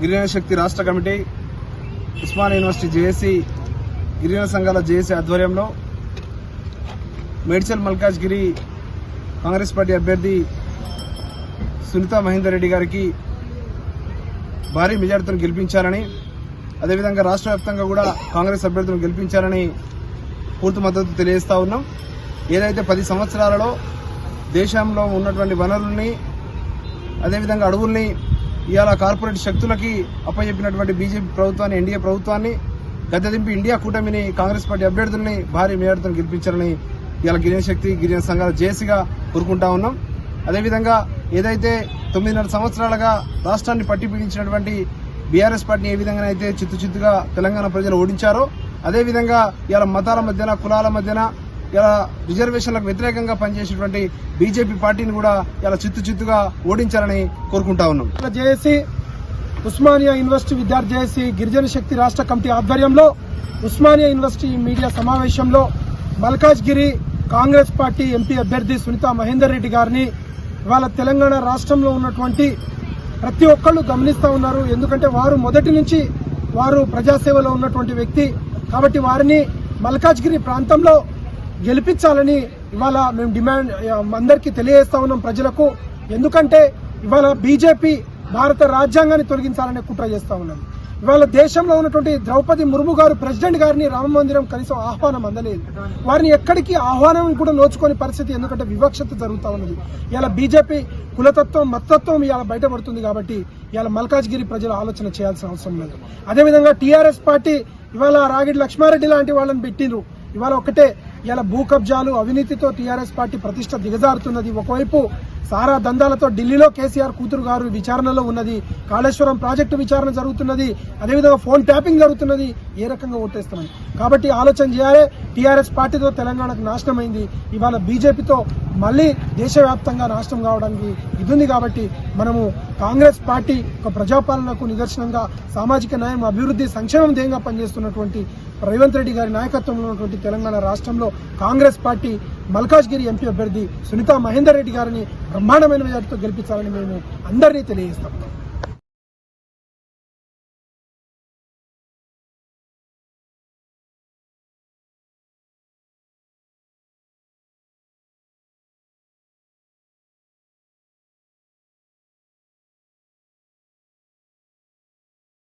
గిరిజన శక్తి రాష్ట్ర కమిటీ ఉస్మాన్ యూనివర్సిటీ జేఏసీ గిరిజన సంఘాల జేఏసీ ఆధ్వర్యంలో మేడ్చల్ మల్కాజ్గిరి కాంగ్రెస్ పార్టీ అభ్యర్థి సునీత మహేందర్ రెడ్డి గారికి భారీ మెజార్టీతో గెలిపించాలని అదేవిధంగా రాష్ట్ర వ్యాప్తంగా కూడా కాంగ్రెస్ అభ్యర్థులను గెలిపించాలని పూర్తి మద్దతు తెలియజేస్తా ఉన్నాం. ఏదైతే పది సంవత్సరాలలో దేశంలో ఉన్నటువంటి వనరుల్ని అదేవిధంగా అడవుల్ని ఇవాళ కార్పొరేట్ శక్తులకి అప్పచెప్పినటువంటి బీజేపీ ప్రభుత్వాన్ని ఎన్డీఏ ప్రభుత్వాన్ని గద్దెదింపి ఇండియా కూటమిని కాంగ్రెస్ పార్టీ అభ్యర్థుల్ని భారీ మేయర్తో గెలిపించాలని ఇవాళ గిరిజన శక్తి గిరిజన సంఘాల జేసీగా కోరుకుంటా ఉన్నాం. అదేవిధంగా ఏదైతే తొమ్మిదిన్నర సంవత్సరాలుగా రాష్ట్రాన్ని పట్టి పీడించినటువంటి బీఆర్ఎస్ పార్టీని ఏ విధంగా అయితే చిత్తు చిత్తుగా తెలంగాణ ప్రజలు ఓడించారో అదేవిధంగా ఇవాళ మతాల మధ్యన కులాల మధ్యన ఇలా రిజర్వేషన్లకు వ్యతిరేకంగా పనిచేసేటువంటి బీజేపీ పార్టీని కూడా ఇలా చిత్తు చిత్తుగా ఓడించాలని కోరుకుంటా ఉన్నాం. జేఏసీ ఉస్మానియా యూనివర్సిటీ విద్యార్థి జేఏసీ గిరిజన శక్తి రాష్ట్ర కమిటీ ఆధ్వర్యంలో ఉస్మానియా యూనివర్సిటీ మీడియా సమావేశంలో మల్కాజ్గిరి కాంగ్రెస్ పార్టీ ఎంపీ అభ్యర్థి సునీత మహేందర్ రెడ్డి గారిని ఇవాళ తెలంగాణ రాష్ట్రంలో ఉన్నటువంటి ప్రతి ఒక్కళ్ళు గమనిస్తూ ఉన్నారు. ఎందుకంటే వారు మొదటి నుంచి వారు ప్రజాసేవలో ఉన్నటువంటి వ్యక్తి. కాబట్టి వారిని మల్కాజ్గిరి ప్రాంతంలో గెలిపించాలని ఇవాళ మేము డిమాండ్ అందరికీ తెలియజేస్తా ఉన్నాం ప్రజలకు. ఎందుకంటే ఇవాళ బీజేపీ భారత రాజ్యాంగాన్ని తొలగించాలనే కుట్ర చేస్తా ఉన్నది. ఇవాళ దేశంలో ఉన్నటువంటి ద్రౌపది ముర్ము గారు ప్రెసిడెంట్ గారిని రామ మందిరం కనీసం ఆహ్వానం అందలేదు. వారిని ఎక్కడికి ఆహ్వానం కూడా నోచుకోని పరిస్థితి ఎందుకంటే వివక్షత జరుగుతూ ఉన్నది. ఇలా బీజేపీ కులతత్వం మతత్వం ఇవాళ బయటపడుతుంది కాబట్టి ఇవాళ మల్కాజ్గిరి ప్రజలు ఆలోచన చేయాల్సిన అవసరం లేదు. అదేవిధంగా టీఆర్ఎస్ పార్టీ ఇవాళ రాగిడి లక్ష్మారెడ్డి లాంటి వాళ్ళని పెట్టిండ్రు. ఇవాళ ఒకటే ఇలా భూ కబ్జాలు అవినీతితో టీఆర్ఎస్ పార్టీ ప్రతిష్ట దిగజారుతున్నది. ఒకవైపు సారా దందాలతో ఢిల్లీలో కేసీఆర్ కూతురు గారు విచారణలో ఉన్నది. కాళేశ్వరం ప్రాజెక్టు విచారణ జరుగుతున్నది. అదేవిధంగా ఫోన్ ట్యాపింగ్ జరుగుతున్నది. ఏ రకంగా ఓటేస్తున్నాయి? కాబట్టి ఆలోచన చేయాలి. టీఆర్ఎస్ పార్టీతో తెలంగాణకు నాశనం అయింది ఇవాళ బీజేపీతో మళ్ళీ దేశవ్యాప్తంగా నాశనం కావడానికి ఇది ఉంది కాబట్టి మనము కాంగ్రెస్ పార్టీ ఒక ప్రజాపాలనకు నిదర్శనంగా సామాజిక న్యాయం అభివృద్ధి సంక్షేమం ధ్యేయంగా పనిచేస్తున్నటువంటి రేవంత్ రెడ్డి గారి నాయకత్వంలో ఉన్నటువంటి తెలంగాణ రాష్ట్రంలో కాంగ్రెస్ పార్టీ మల్కాజ్గిరి ఎంపీ అభ్యర్థి సునీతా మహేందర్ రెడ్డి గారిని బ్రహ్మాండమైన మెజార్టీతో గెలిపించాలని మేము అందరినీ తెలియజేస్తాం.